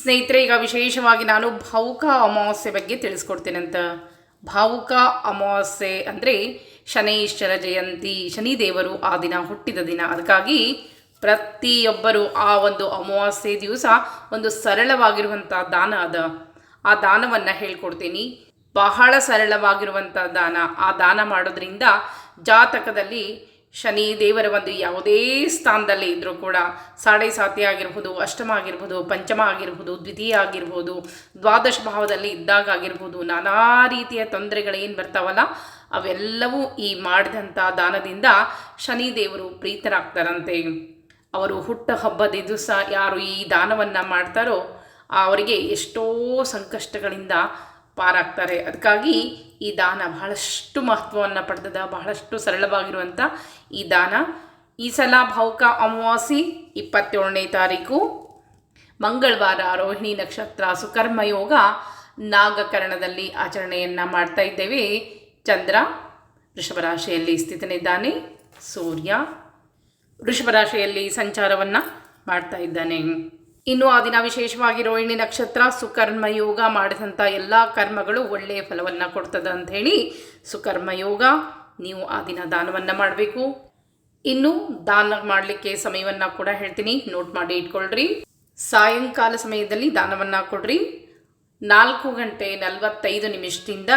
ಸ್ನೇಹಿತರೆ, ಈಗ ವಿಶೇಷವಾಗಿ ನಾನು ಭಾವುಕ ಅಮಾವಾಸ್ಯೆ ಬಗ್ಗೆ ತಿಳಿಸ್ಕೊಡ್ತೇನೆ ಅಂತ ಭಾವುಕ ಅಮಾವಾಸ್ಯೆ ಅಂದರೆ ಶನೈಶ್ವರ ಜಯಂತಿ, ಶನಿದೇವರು ಆ ದಿನ ಹುಟ್ಟಿದ ದಿನ. ಅದಕ್ಕಾಗಿ ಪ್ರತಿಯೊಬ್ಬರು ಆ ಒಂದು ಅಮಾವಾಸ್ಯೆ ದಿವಸ ಒಂದು ಸರಳವಾಗಿರುವಂಥ ದಾನ ಅದ. ಆ ದಾನವನ್ನು ಹೇಳ್ಕೊಡ್ತೀನಿ. ಬಹಳ ಸರಳವಾಗಿರುವಂಥ ದಾನ. ಆ ದಾನ ಮಾಡೋದ್ರಿಂದ ಜಾತಕದಲ್ಲಿ ಶನಿ ದೇವರ ಒಂದು ಯಾವುದೇ ಸ್ಥಾನದಲ್ಲಿ ಇದ್ದರೂ ಕೂಡ ಸಾಡೆ ಸಾತಿ ಆಗಿರ್ಬೋದು, ಅಷ್ಟಮ ಆಗಿರ್ಬೋದು, ಪಂಚಮ ಆಗಿರ್ಬೋದು, ದ್ವಿತೀಯ ಆಗಿರ್ಬೋದು, ದ್ವಾದಶ ಭಾವದಲ್ಲಿ ಇದ್ದಾಗ ಆಗಿರ್ಬೋದು, ನಾನಾ ರೀತಿಯ ತೊಂದರೆಗಳೇನು ಬರ್ತಾವಲ್ಲ, ಅವೆಲ್ಲವೂ ಈ ಮಾಡಿದಂಥ ದಾನದಿಂದ ಶನಿ ದೇವರು ಪ್ರೀತರಾಗ್ತಾರಂತೆ. ಅವರು ಹುಟ್ಟ ಹಬ್ಬದ ದಿವಸ ಯಾರು ಈ ದಾನವನ್ನು ಮಾಡ್ತಾರೋ ಅವರಿಗೆ ಎಷ್ಟೋ ಸಂಕಷ್ಟಗಳಿಂದ ಪಾರಾಗ್ತಾರೆ. ಅದಕ್ಕಾಗಿ ಈ ದಾನ ಬಹಳಷ್ಟು ಮಹತ್ವವನ್ನು ಪಡೆದದ, ಬಹಳಷ್ಟು ಸರಳವಾಗಿರುವಂಥ ಈ ದಾನ. ಈ ಸಲ ಭಾವುಕ ಅಮಾವಾಸಿ ಇಪ್ಪತ್ತೇಳನೇ ತಾರೀಕು, ಮಂಗಳವಾರ ರೋಹಿಣಿ ನಕ್ಷತ್ರ ಸುಕರ್ಮ ಯೋಗ ನಾಗಕರಣದಲ್ಲಿ ಆಚರಣೆಯನ್ನು ಮಾಡ್ತಾ ಇದ್ದೇವೆ. ಚಂದ್ರ ವೃಷಭ ರಾಶಿಯಲ್ಲಿ ಸ್ಥಿತನಿದ್ದಾನೆ. ಸೂರ್ಯ ವೃಷಭ ರಾಶಿಯಲ್ಲಿ ಸಂಚಾರವನ್ನು ಮಾಡ್ತಾ ಇದ್ದಾನೆ. ಇನ್ನು ಆ ದಿನ ವಿಶೇಷವಾಗಿ ರೋಹಿಣಿ ನಕ್ಷತ್ರ ಸುಕರ್ಮ ಯೋಗ ಮಾಡಿದಂಥ ಎಲ್ಲ ಕರ್ಮಗಳು ಒಳ್ಳೆಯ ಫಲವನ್ನು ಕೊಡ್ತದೆ ಅಂತ ಹೇಳಿ ಸುಕರ್ಮ ಯೋಗ, ನೀವು ಆ ದಿನ ದಾನವನ್ನು ಮಾಡಬೇಕು. ಇನ್ನು ದಾನ ಮಾಡಲಿಕ್ಕೆ ಸಮಯವನ್ನು ಕೂಡ ಹೇಳ್ತೀನಿ, ನೋಟ್ ಮಾಡಿ ಇಟ್ಕೊಳ್ರಿ. ಸಾಯಂಕಾಲ ಸಮಯದಲ್ಲಿ ದಾನವನ್ನು ಕೊಡ್ರಿ. ನಾಲ್ಕು ಗಂಟೆ ನಲವತ್ತೈದು ನಿಮಿಷದಿಂದ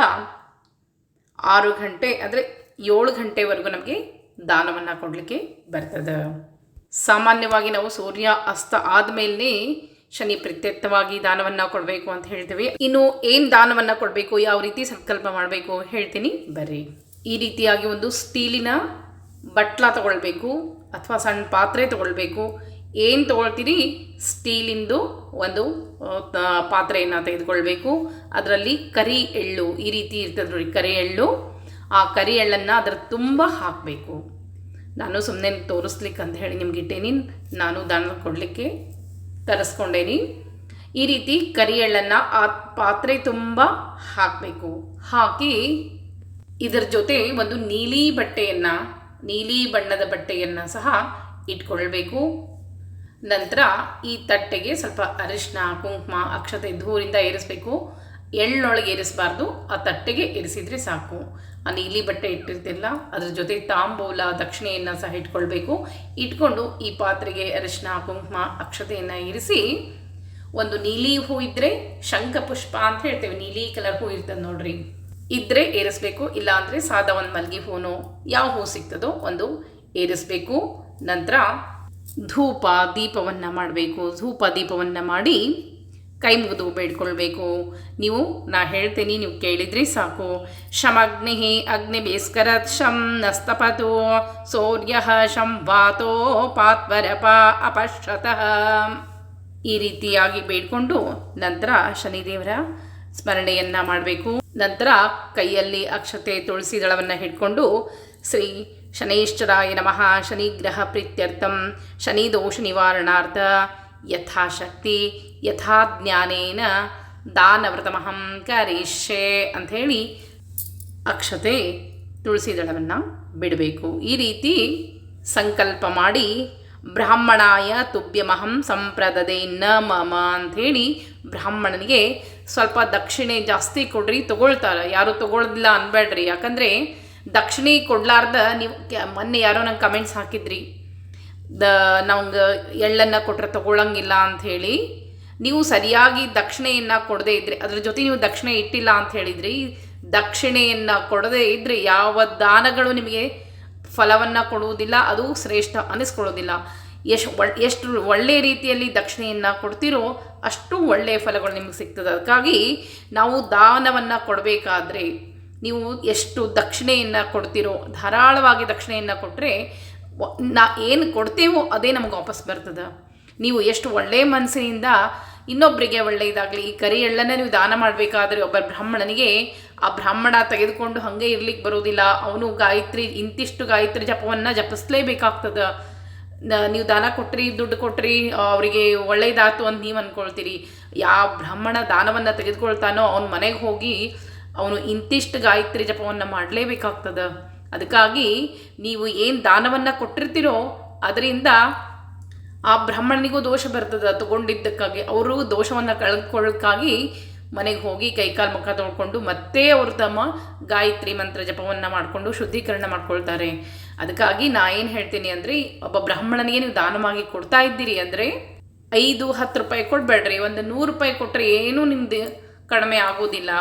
ಆರು ಗಂಟೆ, ಅಂದರೆ ಏಳು ಗಂಟೆವರೆಗೂ ನಮಗೆ ದಾನವನ್ನು ಕೊಡಲಿಕ್ಕೆ ಬರ್ತದೆ. ಸಾಮಾನ್ಯವಾಗಿ ನಾವು ಸೂರ್ಯ ಅಸ್ತ ಆದಮೇಲೆ ಶನಿ ಪ್ರತ್ಯರ್ಥವಾಗಿ ದಾನವನ್ನು ಕೊಡಬೇಕು ಅಂತ ಹೇಳ್ತೀವಿ. ಇನ್ನು ಏನು ದಾನವನ್ನು ಕೊಡಬೇಕು, ಯಾವ ರೀತಿ ಸಂಕಲ್ಪ ಮಾಡಬೇಕು ಹೇಳ್ತೀನಿ. ಬರ್ರಿ. ಈ ರೀತಿಯಾಗಿ ಒಂದು ಸ್ಟೀಲಿನ ಬಟ್ಲ ತಗೊಳ್ಬೇಕು ಅಥವಾ ಸಣ್ಣ ಪಾತ್ರೆ ತಗೊಳ್ಬೇಕು. ಏನು ತಗೊಳ್ತೀರಿ? ಸ್ಟೀಲಿಂದು ಒಂದು ಪಾತ್ರೆಯನ್ನು ತೆಗೆದುಕೊಳ್ಬೇಕು. ಅದರಲ್ಲಿ ಕರಿ ಎಳ್ಳು, ಈ ರೀತಿ ಇರ್ತದೆ ನೋಡಿ, ಕರಿ ಎಳ್ಳು. ಆ ಕರಿ ಎಳ್ಳನ್ನು ಅದರ ತುಂಬ ಹಾಕಬೇಕು. ನಾನು ಸುಮ್ಮನೆ ತೋರಿಸ್ಲಿಕ್ಕೆ ಅಂತ ಹೇಳಿ ನಿಮ್ಗೆ ಇಟ್ಟೇನಿ. ನಾನು ದಾನ ಕೊಡಲಿಕ್ಕೆ ತರಿಸ್ಕೊಂಡೇನಿ. ಈ ರೀತಿ ಕರಿ ಎಳ್ಳನ್ನು ಆ ಪಾತ್ರೆ ತುಂಬ ಹಾಕಬೇಕು. ಹಾಕಿ ಇದರ ಜೊತೆ ಒಂದು ನೀಲಿ ಬಟ್ಟೆಯನ್ನು, ನೀಲಿ ಬಣ್ಣದ ಬಟ್ಟೆಯನ್ನು ಸಹ ಇಟ್ಕೊಳ್ಬೇಕು. ನಂತರ ಈ ತಟ್ಟೆಗೆ ಸ್ವಲ್ಪ ಅರಿಶಿನ ಕುಂಕುಮ, ಅಕ್ಷತೆ ಧೂರಿಂದ ಏರಿಸಬೇಕು. ಎಳ್ಳೊಳಗೆ ಏರಿಸಬಾರ್ದು. ಆ ತಟ್ಟೆಗೆ ಏರಿಸಿದರೆ ಸಾಕು. ಆ ನೀಲಿ ಬಟ್ಟೆ ಇಟ್ಟಿರ್ತಿಲ್ಲ ಅದ್ರ ಜೊತೆ ತಾಂಬೂಲ, ದಕ್ಷಿಣೆಯನ್ನು ಸಹ ಇಟ್ಕೊಳ್ಬೇಕು. ಇಟ್ಕೊಂಡು ಈ ಪಾತ್ರೆಗೆ ಅರಿಶಿನ ಕುಂಕುಮ, ಅಕ್ಷತೆಯನ್ನು ಇರಿಸಿ, ಒಂದು ನೀಲಿ ಹೂ ಇದ್ದರೆ ಶಂಖಪುಷ್ಪ ಅಂತ ಹೇಳ್ತೇವೆ. ನೀಲಿ ಕಲರ್ ಹೂ ಇರ್ತದೆ ನೋಡ್ರಿ. ಇದ್ದರೆ ಏರಿಸ್ಬೇಕು ಇಲ್ಲ ಅಂದ್ರೆ ಸಾದಾ ಒಂದು ಮಲ್ಲಿಗೆ ಹೂನು ಯಾವ ಹೂ ಸಿಗ್ತದೋ ಒಂದು ಏರಿಸ್ಬೇಕು. ನಂತರ ಧೂಪ ದೀಪವನ್ನು ಮಾಡಬೇಕು. ಧೂಪ ದೀಪವನ್ನು ಮಾಡಿ ಕೈ ಮುಗಿದು ಬೇಡ್ಕೊಳ್ಬೇಕು. ನೀವು, ನಾ ಹೇಳ್ತೀನಿ, ನೀವು ಕೇಳಿದ್ರಿ ಸಾಕು. ಶಮಗ್ನಿ ಅಗ್ನಿ ಬೇಸ್ಕರತ್ ಶಂ ನಸ್ತಪತು, ಸೂರ್ಯ ಶಂ ವಾತೋ ಪಾತ್ವರಪ ಅಪಶ್ರತಃ. ಈ ರೀತಿಯಾಗಿ ಬೇಡ್ಕೊಂಡು ನಂತರ ಶನಿದೇವರ ಸ್ಮರಣೆಯನ್ನ ಮಾಡಬೇಕು. ನಂತರ ಕೈಯಲ್ಲಿ ಅಕ್ಷತೆ ತುಳಸಿ ದಳವನ್ನು ಹಿಡ್ಕೊಂಡು ಶ್ರೀ ಶನೈಶ್ಚರಾಯ ನಮಃ, ಶನಿಗ್ರಹ ಪ್ರೀತ್ಯರ್ಥಂ ಶನಿ ದೋಷ ನಿವಾರಣಾರ್ಥ. ಯಥಾಶಕ್ತಿ ಯಥಾ ಜ್ಞಾನೇನ ದಾನವ್ರತಮಹಂ ಕರಿಷ್ಯೆ ಅಂಥೇಳಿ ಅಕ್ಷತೆ ತುಳಸಿ ದಳವನ್ನು ಬಿಡಬೇಕು. ಈ ರೀತಿ ಸಂಕಲ್ಪ ಮಾಡಿ ಬ್ರಾಹ್ಮಣಾಯ ತುಭ್ಯಮಹಂ ಸಂಪ್ರದದೆ ನ ಮಮ ಅಂಥೇಳಿ ಬ್ರಾಹ್ಮಣನಿಗೆ ಸ್ವಲ್ಪ ದಕ್ಷಿಣೆ ಜಾಸ್ತಿ ಕೊಡ್ರಿ, ತಗೊಳ್ತಾರೆ. ಯಾರು ತೊಗೊಳ್ದಿಲ್ಲ ಅನ್ಬೇಡ್ರಿ ಯಾಕಂದರೆ ದಕ್ಷಿಣೆ ಕೊಡ್ಲಾರ್ದ ನೀವು ಮೊನ್ನೆ ಯಾರೋ ನಂಗೆ ಕಮೆಂಟ್ಸ್ ಹಾಕಿದ್ರಿ. ದ ನಮ್ಗೆ ಎಳ್ಳನ್ನು ಕೊಟ್ಟರೆ ತಗೊಳ್ಳಂಗಿಲ್ಲ ಅಂಥೇಳಿ ನೀವು ಸರಿಯಾಗಿ ದಕ್ಷಿಣೆಯನ್ನು ಕೊಡದೇ ಇದ್ದರೆ ಅದ್ರ ಜೊತೆ ನೀವು ದಕ್ಷಿಣೆ ಇಟ್ಟಿಲ್ಲ ಅಂತ ಹೇಳಿದ್ರಿ, ದಕ್ಷಿಣೆಯನ್ನು ಕೊಡದೇ ಇದ್ದರೆ ಯಾವ ದಾನಗಳು ನಿಮಗೆ ಫಲವನ್ನು ಕೊಡುವುದಿಲ್ಲ, ಅದು ಶ್ರೇಷ್ಠ ಅನಿಸ್ಕೊಳ್ಳೋದಿಲ್ಲ ಎಷ್ಟು ಎಷ್ಟು ಒಳ್ಳೆಯ ರೀತಿಯಲ್ಲಿ ದಕ್ಷಿಣೆಯನ್ನು ಕೊಡ್ತೀರೋ ಅಷ್ಟು ಒಳ್ಳೆಯ ಫಲಗಳು ನಿಮಗೆ ಸಿಗ್ತದೆ. ಅದಕ್ಕಾಗಿ ನಾವು ದಾನವನ್ನು ಕೊಡಬೇಕಾದ್ರೆ, ನೀವು ಎಷ್ಟು ದಕ್ಷಿಣೆಯನ್ನು ಕೊಡ್ತೀರೋ, ಧಾರಾಳವಾಗಿ ದಕ್ಷಿಣೆಯನ್ನು ಕೊಟ್ಟರೆ ನಾ ಏನು ಕೊಡ್ತೇವೋ ಅದೇ ನಮಗೆ ವಾಪಸ್ ಬರ್ತದೆ. ನೀವು ಎಷ್ಟು ಒಳ್ಳೆಯ ಮನಸ್ಸಿನಿಂದ ಇನ್ನೊಬ್ಬರಿಗೆ ಒಳ್ಳೆಯದಾಗಲಿ ಈ ಕರಿ ಎಳ್ಳನ್ನು ನೀವು ದಾನ ಮಾಡಬೇಕಾದ್ರೆ ಒಬ್ಬ ಬ್ರಾಹ್ಮಣನಿಗೆ ಆ ಬ್ರಾಹ್ಮಣ ತೆಗೆದುಕೊಂಡು ಹಾಗೆ ಇರ್ಲಿಕ್ಕೆ ಬರೋದಿಲ್ಲ. ಅವನು ಗಾಯತ್ರಿ, ಇಂತಿಷ್ಟು ಗಾಯತ್ರಿ ಜಪವನ್ನು ಜಪಿಸ್ಲೇಬೇಕಾಗ್ತದೆ. ನೀವು ದಾನ ಕೊಟ್ರಿ, ದುಡ್ಡು ಕೊಟ್ರಿ ಅವರಿಗೆ ಒಳ್ಳೆಯದಾಯ್ತು ಅಂತ ನೀವು ಅಂದ್ಕೊಳ್ತೀರಿ ಯಾವ ಬ್ರಾಹ್ಮಣ ದಾನವನ್ನು ತೆಗೆದುಕೊಳ್ತಾನೋ ಅವನ ಮನೆಗೆ ಹೋಗಿ ಅವನು ಇಂತಿಷ್ಟು ಗಾಯತ್ರಿ ಜಪವನ್ನು ಮಾಡಲೇಬೇಕಾಗ್ತದೆ. ಅದಕ್ಕಾಗಿ ನೀವು ಏನು ದಾನವನ್ನು ಕೊಟ್ಟಿರ್ತೀರೋ ಅದರಿಂದ ಆ ಬ್ರಾಹ್ಮಣನಿಗೂ ದೋಷ ಬರ್ತದೆ. ತಗೊಂಡಿದ್ದಕ್ಕಾಗಿ ಅವರು ದೋಷವನ್ನು ಕಳ್ಕೊಳ್ಳೋಕ್ಕಾಗಿ ಮನೆಗೆ ಹೋಗಿ ಕೈಕಾಲು ಮುಖ ತೊಳ್ಕೊಂಡು ಮತ್ತೆ ಅವರು ತಮ್ಮ ಗಾಯತ್ರಿ ಮಂತ್ರ ಜಪವನ್ನು ಮಾಡಿಕೊಂಡು ಶುದ್ಧೀಕರಣ ಮಾಡ್ಕೊಳ್ತಾರೆ. ಅದಕ್ಕಾಗಿ ನಾ ಏನು ಹೇಳ್ತೀನಿ ಅಂದರೆ ಒಬ್ಬ ಬ್ರಾಹ್ಮಣನಿಗೆ ನೀವು ದಾನವಾಗಿ ಕೊಡ್ತಾ ಇದ್ದೀರಿ ಅಂದರೆ ಐದು, ಹತ್ತು ರೂಪಾಯಿ ಕೊಡಬೇಡ್ರಿ. ಒಂದು ನೂರು ರೂಪಾಯಿ ಕೊಟ್ಟರೆ ಏನೂ ನಿಮ್ಮದು ಕಡಿಮೆ ಆಗೋದಿಲ್ಲ.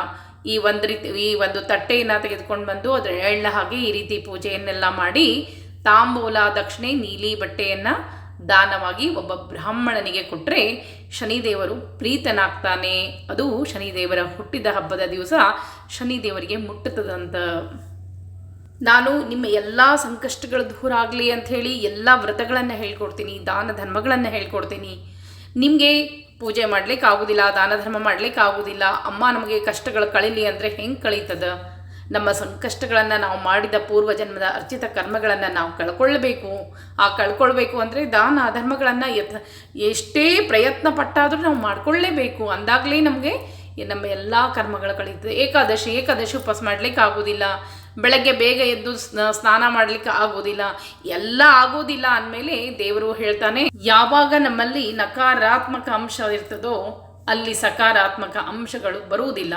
ಈ ಒಂದು ರೀತಿ, ಈ ಒಂದು ತಟ್ಟೆಯನ್ನು ತೆಗೆದುಕೊಂಡು ಬಂದು ಅದರ ಎಳ್ಳ ಹಾಗೆ ಈ ರೀತಿ ಪೂಜೆಯನ್ನೆಲ್ಲ ಮಾಡಿ ತಾಂಬೂಲ, ದಕ್ಷಿಣೆ, ನೀಲಿ ಬಟ್ಟೆಯನ್ನು ದಾನವಾಗಿ ಒಬ್ಬ ಬ್ರಾಹ್ಮಣನಿಗೆ ಕೊಟ್ಟರೆ ಶನಿದೇವರು ಪ್ರೀತನಾಗ್ತಾನೆ. ಅದು ಶನಿದೇವರ ಹುಟ್ಟಿದ ಹಬ್ಬದ ದಿವಸ ಶನಿದೇವರಿಗೆ ಮುಟ್ಟುತ್ತದಂತ. ನಾನು ನಿಮ್ಮ ಎಲ್ಲ ಸಂಕಷ್ಟಗಳು ದೂರ ಆಗಲಿ ಅಂಥೇಳಿ ಎಲ್ಲ ವ್ರತಗಳನ್ನು ಹೇಳ್ಕೊಡ್ತೀನಿ, ದಾನ ಧರ್ಮಗಳನ್ನು ಹೇಳ್ಕೊಡ್ತೀನಿ. ನಿಮಗೆ ಪೂಜೆ ಮಾಡ್ಲಿಕ್ಕೆ ಆಗೋದಿಲ್ಲ ದಾನ ಧರ್ಮ ಮಾಡ್ಲಿಕ್ಕೆ ಆಗೋದಿಲ್ಲ. ಅಮ್ಮ ನಮಗೆ ಕಷ್ಟಗಳು ಕಳೀಲಿ ಅಂದರೆ ಹೆಂಗೆ ಕಳೀತದ? ನಮ್ಮ ಸಂಕಷ್ಟಗಳನ್ನು ನಾವು ಮಾಡಿದ ಪೂರ್ವ ಜನ್ಮದ ಅರ್ಚಿತ ಕರ್ಮಗಳನ್ನು ನಾವು ಕಳ್ಕೊಳ್ಬೇಕು. ಆ ಕಳ್ಕೊಳ್ಬೇಕು ಅಂದರೆ ದಾನ, ಧರ್ಮಗಳನ್ನು ಯತ್ ಎಷ್ಟೇ ಪ್ರಯತ್ನ ಪಟ್ಟಾದರೂ ನಾವು ಮಾಡ್ಕೊಳ್ಳೇಬೇಕು ಅಂದಾಗಲೇ ನಮಗೆ ನಮ್ಮ ಎಲ್ಲ ಕರ್ಮಗಳು ಕಳೀತದೆ. ಏಕಾದಶಿ ಏಕಾದಶಿ ಉಪವಾಸ ಮಾಡ್ಲಿಕ್ಕೆ ಆಗೋದಿಲ್ಲ. ಬೆಳಗ್ಗೆ ಬೇಗ ಎದ್ದು ಸ್ನ- ಸ್ನಾನ ಮಾಡ್ಲಿಕ್ಕೆ ಆಗೋದಿಲ್ಲ. ಎಲ್ಲ ಆಗೋದಿಲ್ಲ ಅಂದಮೇಲೆ ದೇವರು ಹೇಳ್ತಾನೆ, ಯಾವಾಗ ನಮ್ಮಲ್ಲಿ ನಕಾರಾತ್ಮಕ ಅಂಶ ಇರ್ತದೋ, ಅಲ್ಲಿ ಸಕಾರಾತ್ಮಕ ಅಂಶಗಳು ಬರುವುದಿಲ್ಲ.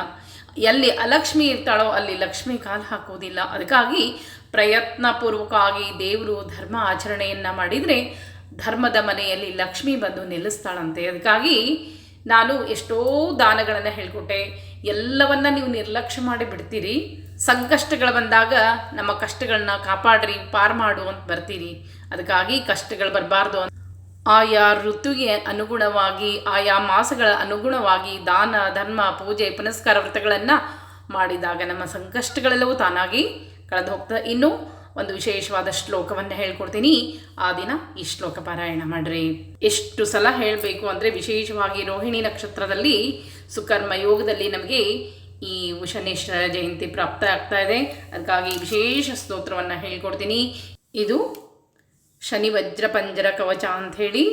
ಎಲ್ಲಿ ಅಲಕ್ಷ್ಮಿ ಇರ್ತಾಳೋ, ಅಲ್ಲಿ ಲಕ್ಷ್ಮಿ ಕಾಲು ಹಾಕೋದಿಲ್ಲ. ಅದಕ್ಕಾಗಿ ಪ್ರಯತ್ನಪೂರ್ವಕವಾಗಿ ದೇವರು ಧರ್ಮ ಆಚರಣೆಯನ್ನು ಮಾಡಿದರೆ ಧರ್ಮದ ಮನೆಯಲ್ಲಿ ಲಕ್ಷ್ಮಿ ಬಂದು ನಿಲ್ಲಿಸ್ತಾಳಂತೆ. ಅದಕ್ಕಾಗಿ ನಾನು ಎಷ್ಟೋ ದಾನಗಳನ್ನು ಹೇಳ್ಕೊಟ್ಟೆ. ಎಲ್ಲವನ್ನ ನೀವು ನಿರ್ಲಕ್ಷ್ಯ ಮಾಡಿ ಬಿಡ್ತೀರಿ. ಸಂಕಷ್ಟಗಳು ಬಂದಾಗ ನಮ್ಮ ಕಷ್ಟಗಳನ್ನ ಕಾಪಾಡ್ರಿ, ಪಾರ್ ಮಾಡು ಅಂತ ಬರ್ತೀರಿ. ಅದಕ್ಕಾಗಿ ಕಷ್ಟಗಳು ಬರಬಾರ್ದು ಅಂತ. ಆಯಾ ಋತುಗೆ ಅನುಗುಣವಾಗಿ, ಆಯಾ ಮಾಸಗಳ ಅನುಗುಣವಾಗಿ ದಾನ, ಧರ್ಮ, ಪೂಜೆ, ಪುನಸ್ಕಾರ ವ್ರತಗಳನ್ನು ಮಾಡಿದಾಗ ನಮ್ಮ ಸಂಕಷ್ಟಗಳೆಲ್ಲವೂ ತಾನಾಗಿ ಕಳೆದು ಹೋಗ್ತದೆ ಇನ್ನು ಒಂದು ವಿಶೇಷವಾದ ಶ್ಲೋಕವನ್ನು ಹೇಳ್ಕೊಡ್ತೀನಿ. ಆ ದಿನ ಈ ಶ್ಲೋಕ ಪಾರಾಯಣ ಮಾಡ್ರಿ. ಎಷ್ಟು ಸಲ ಹೇಳಬೇಕು ಅಂದರೆ ವಿಶೇಷವಾಗಿ ರೋಹಿಣಿ ನಕ್ಷತ್ರದಲ್ಲಿ ಸುಕರ್ಮ ಯೋಗದಲ್ಲಿ ನಮಗೆ ಈ ಉಷನೇಶ್ವರ ಜಯಂತಿ ಪ್ರಾಪ್ತ ಆಗ್ತಾ ಇದೆ. ಅದಕ್ಕಾಗಿ ವಿಶೇಷ ಸ್ತೋತ್ರವನ್ನು ಹೇಳ್ಕೊಡ್ತೀನಿ. ಇದು ಶನಿ ವಜ್ರ ಪಂಜರ ಕವಚ ಅಂಥೇಳಿ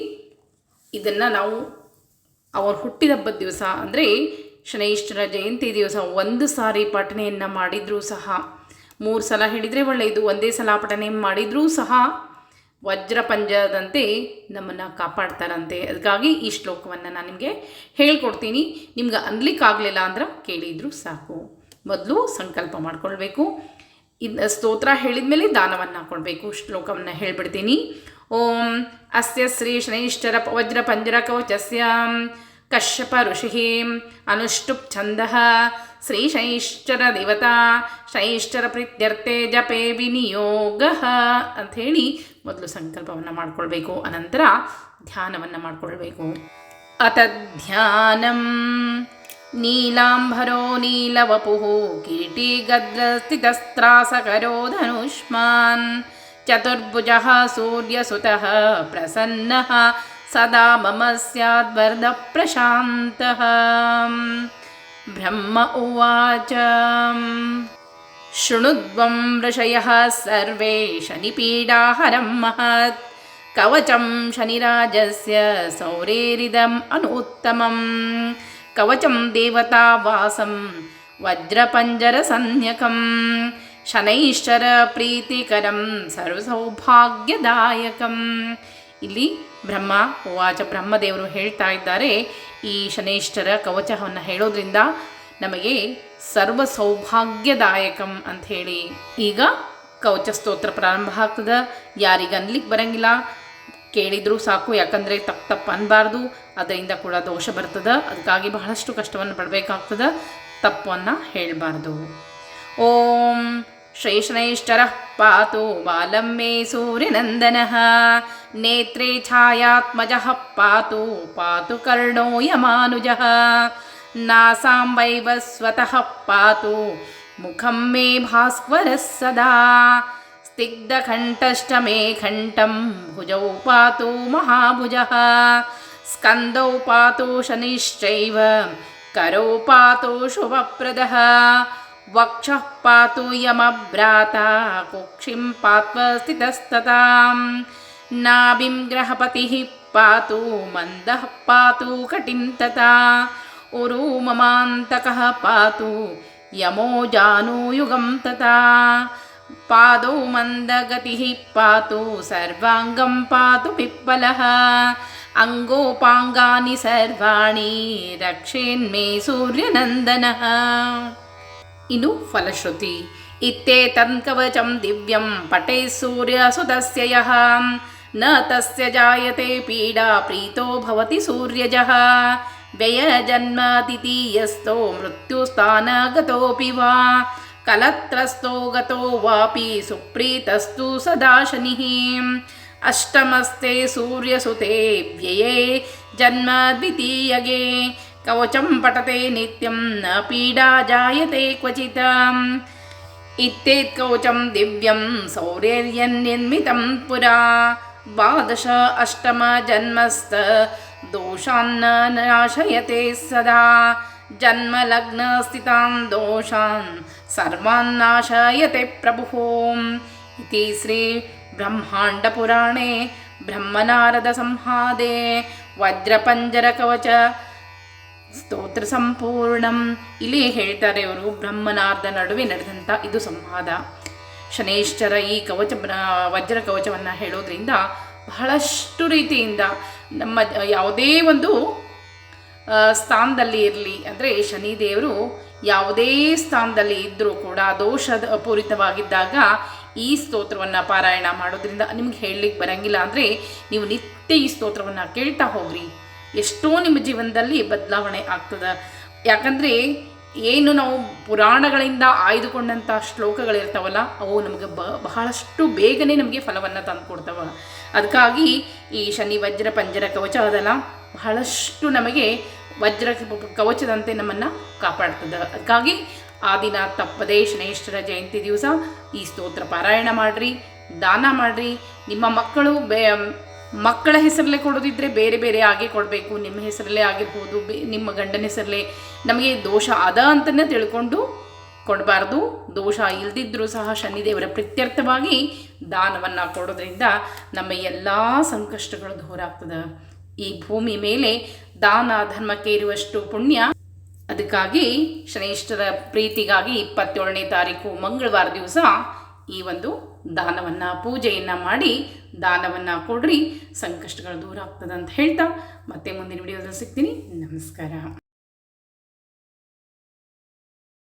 ಇದನ್ನು ನಾವು ಅವ್ರು ಹುಟ್ಟಿದ ಹಬ್ಬದ ದಿವಸ ಅಂದರೆ ಶನೈಶ್ವರ ಜಯಂತಿ ದಿವಸ ಒಂದು ಸಾರಿ ಪಠನೆಯನ್ನು ಮಾಡಿದರೂ ಸಹ ಮೂರು ಸಲ ಹೇಳಿದರೆ ಒಳ್ಳೆಯದು, ಒಂದೇ ಸಲ ಪಠನೆ ಮಾಡಿದರೂ ಸಹ ವಜ್ರ ಪಂಜದಂತೆ ನಮ್ಮನ್ನು ಕಾಪಾಡ್ತಾರಂತೆ. ಅದಕ್ಕಾಗಿ ಈ ಶ್ಲೋಕವನ್ನು ನಾನು ನಿಮಗೆ ಹೇಳ್ಕೊಡ್ತೀನಿ. ನಿಮ್ಗೆ ಅನ್ಲಿಕ್ಕಾಗಲಿಲ್ಲ ಅಂದ್ರೆ ಕೇಳಿದರೂ ಸಾಕು. ಮೊದಲು ಸಂಕಲ್ಪ ಮಾಡ್ಕೊಳ್ಬೇಕು. ಇದು ಸ್ತೋತ್ರ ಹೇಳಿದ ಮೇಲೆ ದಾನವನ್ನು ಕೊಡಬೇಕು. ಶ್ಲೋಕವನ್ನು ಹೇಳ್ಬಿಡ್ತೀನಿ. ಓಂ ಅಸ್ಯ ಶ್ರೀ ಶನೈಶ್ಚರ ವಜ್ರ ಪಂಜರ ಕವಚಸ್ಯ ಕಶ್ಯಪ ಋಷಿ ಅನುಷ್ಟುಪ್ ಛಂದ ಶ್ರೀ ಶನೈಶ್ಚರ ದೇವತಾ, ಶೈಶ್ಚರ ಪ್ರೀತ್ಯರ್ಥೆ ಜಪೇ ವಿನಿಯೋಗ ಅಂಥೇಳಿ ಮೊದಲು ಸಂಕಲ್ಪವನ್ನು ಮಾಡಿಕೊಳ್ಬೇಕು, ಅನಂತರ ಧ್ಯಾನವನ್ನು ಮಾಡ್ಕೊಳ್ಬೇಕು. ಅತ ಧ್ಯಾನಂ ನೀಲಾಂಬರೋ ನೀಲವಪುಃ ಕಿರೀಟಿ ಗದ್ರಸ್ಥಿತಸ್ತ್ರಾಸಕರೋ ಧನುಷ್ಮಾನ್. ಚತುರ್ಭುಜ ಸೂರ್ಯಸುತಃ ಪ್ರಸನ್ನः सदा मम स्याद्वरदप्रशान्तः। ब्रह्म उवाच। शृणुध्वं ऋषयः सर्वे शनिपीडाहरं महत्। कवचं शनिराजस्य सौरेरिदम् अनुत्तमं कवचं देवतावासं वज्रपञ्जरसंज्ञकं शनैश्चरप्रीतिकरं सर्वसौभाग्यदायकम्। ಇಲ್ಲಿ ಬ್ರಹ್ಮ ವಾಚ ಬ್ರಹ್ಮದೇವರು ಹೇಳ್ತಾ ಇದ್ದಾರೆ. ಈ ಶನೈಶ್ಚರ ಕವಚವನ್ನು ಹೇಳೋದ್ರಿಂದ ನಮಗೆ ಸರ್ವ ಸೌಭಾಗ್ಯದಾಯಕಂ ಅಂತ ಹೇಳಿ. ಈಗ ಕವಚ ಸ್ತೋತ್ರ ಪ್ರಾರಂಭ ಆಗ್ತದೆ. ಯಾರಿಗೆ ಅನ್ಲಿಕ್ಕೆ ಬರಂಗಿಲ್ಲ. ಕೇಳಿದರೂ ಸಾಕು, ಯಾಕಂದರೆ ತಪ್ಪು ತಪ್ಪು ಅನ್ಬಾರ್ದು. ಅದರಿಂದ ಕೂಡ ದೋಷ ಬರ್ತದೆ. ಅದಕ್ಕಾಗಿ ಬಹಳಷ್ಟು ಕಷ್ಟವನ್ನು ಪಡಬೇಕಾಗ್ತದೆ. ತಪ್ಪನ್ನು ಹೇಳಬಾರ್ದು. ಓಂ श्रेष्णेष्ठरः पातु बालं मे सूर्यनन्दनः। नेत्रे छायात्मजः पातु पातु कर्णो यमानुजः। नासां वैवस्वतः पातु मुखं मे भास्करः सदा। स्तिग्धकण्ठश्च मे कण्ठं भुजौ पातु महाभुजः। स्कन्दौ पातु शनिश्चैव करौ पातु शुभप्रदः। वक्षः पातु यमभ्राता कुक्षिं पातु नाभिं ग्रहपतिः पातु मन्दः पातु कटिं तथा। उरुममान्तकः पातु यमो जानुयुगं तथा। पादौ मन्दगतिः पातु सर्वाङ्गं पातु पिप्पलः। अङ्गोपाङ्गानि सर्वाणि रक्षेन्मे सूर्यनन्दनः। इनु फलश्रुति। इत्येतन्कवचं दिव्यं पटेस्सूर्यसुतस्य यः। न तस्य जायते पीडाप्रीतो भवति सूर्यजः। व्ययजन्म द्वितीयस्थो मृत्युस्थानगतोऽपि वा। कलत्रस्थो गतो वापि सुप्रीतस्तु सदाशनिः अष्टमस्ते सूर्यसुते व्यये जन्म द्वितीयये कवचं पठते नित्यं न पीडा जायते क्वचित् इत्येतत् कवचं दिव्यं सौरेर्यन्निर्मितं पुरा। द्वादश अष्टमजन्मस्त दोषान् नाशयते सदा। जन्मलग्नस्थितान् दोषान् सर्वान्नाशयते प्रभुः। इति श्रीब्रह्माण्डपुराणे ब्रह्मनारदसंहादे वज्रपञ्जरकवच ಸ್ತೋತ್ರ ಸಂಪೂರ್ಣಂ. ಇಲ್ಲಿ ಹೇಳ್ತಾರೆ ಇವರು ಬ್ರಹ್ಮನಾರ್ಧ ನಡುವೆ ನಡೆದಂಥ ಇದು ಸಂವಾದ. ಶನೇಶ್ವರ ಈ ಕವಚ ವಜ್ರ ಕವಚವನ್ನು ಹೇಳೋದ್ರಿಂದ ಬಹಳಷ್ಟು ರೀತಿಯಿಂದ ನಮ್ಮ ಯಾವುದೇ ಒಂದು ಸ್ಥಾನದಲ್ಲಿ ಇರಲಿ. ಅಂದರೆ ಶನಿದೇವರು ಯಾವುದೇ ಸ್ಥಾನದಲ್ಲಿ ಇದ್ದರೂ ಕೂಡ ದೋಷದ ಪೂರಿತವಾಗಿದ್ದಾಗ ಈ ಸ್ತೋತ್ರವನ್ನು ಪಾರಾಯಣ ಮಾಡೋದ್ರಿಂದ ನಿಮ್ಗೆ ಹೇಳಲಿಕ್ಕೆ ಬರಂಗಿಲ್ಲ. ಅಂದರೆ ನೀವು ನಿತ್ಯ ಈ ಸ್ತೋತ್ರವನ್ನು ಕೇಳ್ತಾ ಹೋಗ್ರಿ. ಎಷ್ಟೋ ನಿಮ್ಮ ಜೀವನದಲ್ಲಿ ಬದಲಾವಣೆ ಆಗ್ತದೆ. ಯಾಕಂದರೆ ಏನು ನಾವು ಪುರಾಣಗಳಿಂದ ಆಯ್ದುಕೊಂಡಂಥ ಶ್ಲೋಕಗಳಿರ್ತಾವಲ್ಲ, ಅವು ನಮಗೆ ಬಹಳಷ್ಟು ಬೇಗನೆ ನಮಗೆ ಫಲವನ್ನು ತಂದು ಕೊಡ್ತವೆ ಅದಕ್ಕಾಗಿ ಈ ಶನಿ, ವಜ್ರ, ಪಂಜರ ಕವಚ ಅದಲ್ಲ ಬಹಳಷ್ಟು ನಮಗೆ ವಜ್ರ ಕವಚದಂತೆ ನಮ್ಮನ್ನು ಕಾಪಾಡ್ತದೆ. ಅದಕ್ಕಾಗಿ ಆ ದಿನ ತಪ್ಪದೇ ಶನೇಶ್ವರ ಜಯಂತಿ ದಿವಸ ಈ ಸ್ತೋತ್ರ ಪಾರಾಯಣ ಮಾಡಿರಿ, ದಾನ ಮಾಡಿರಿ. ನಿಮ್ಮ ಮಕ್ಕಳು ಬೇ ಮಕ್ಕಳ ಹೆಸರಲ್ಲೇ ಕೊಡೋದಿದ್ರೆ ಬೇರೆ ಬೇರೆ ಆಗೇ ಕೊಡಬೇಕು. ನಿಮ್ಮ ಹೆಸರಲ್ಲೇ ಆಗಿರ್ಬೋದು ನಿಮ್ಮ ಗಂಡನ ಹೆಸರಲ್ಲೇ ನಮಗೆ ದೋಷ ಅದ ಅಂತಲೇ ತಿಳ್ಕೊಂಡು ಕೊಡಬಾರ್ದು. ದೋಷ ಇಲ್ದಿದ್ರೂ ಸಹ ಶನಿದೇವರ ಪ್ರತ್ಯರ್ಥವಾಗಿ ದಾನವನ್ನು ಕೊಡೋದ್ರಿಂದ ನಮ್ಮ ಎಲ್ಲ ಸಂಕಷ್ಟಗಳು ದೂರ ಆಗ್ತದೆ. ಈ ಭೂಮಿ ಮೇಲೆ ದಾನ ಧರ್ಮಕ್ಕೆ ಇರುವಷ್ಟು ಪುಣ್ಯ. ಅದಕ್ಕಾಗಿ ಶನೇಶ್ವರ ಪ್ರೀತಿಗಾಗಿ ಇಪ್ಪತ್ತೇಳನೇ ತಾರೀಕು ಮಂಗಳವಾರ ದಿವಸ ಈ ಒಂದು ದಾನವನ್ನು ಪೂಜೆಯನ್ನು ಮಾಡಿ ದಾನವನ್ನು ಕೊಡ್ರಿ. ಸಂಕಷ್ಟಗಳು ದೂರ ಆಗ್ತದೆ ಅಂತ ಹೇಳ್ತಾ ಮತ್ತೆ ಮುಂದಿನ ವಿಡಿಯೋದಲ್ಲಿ ಸಿಗ್ತೀನಿ. ನಮಸ್ಕಾರ.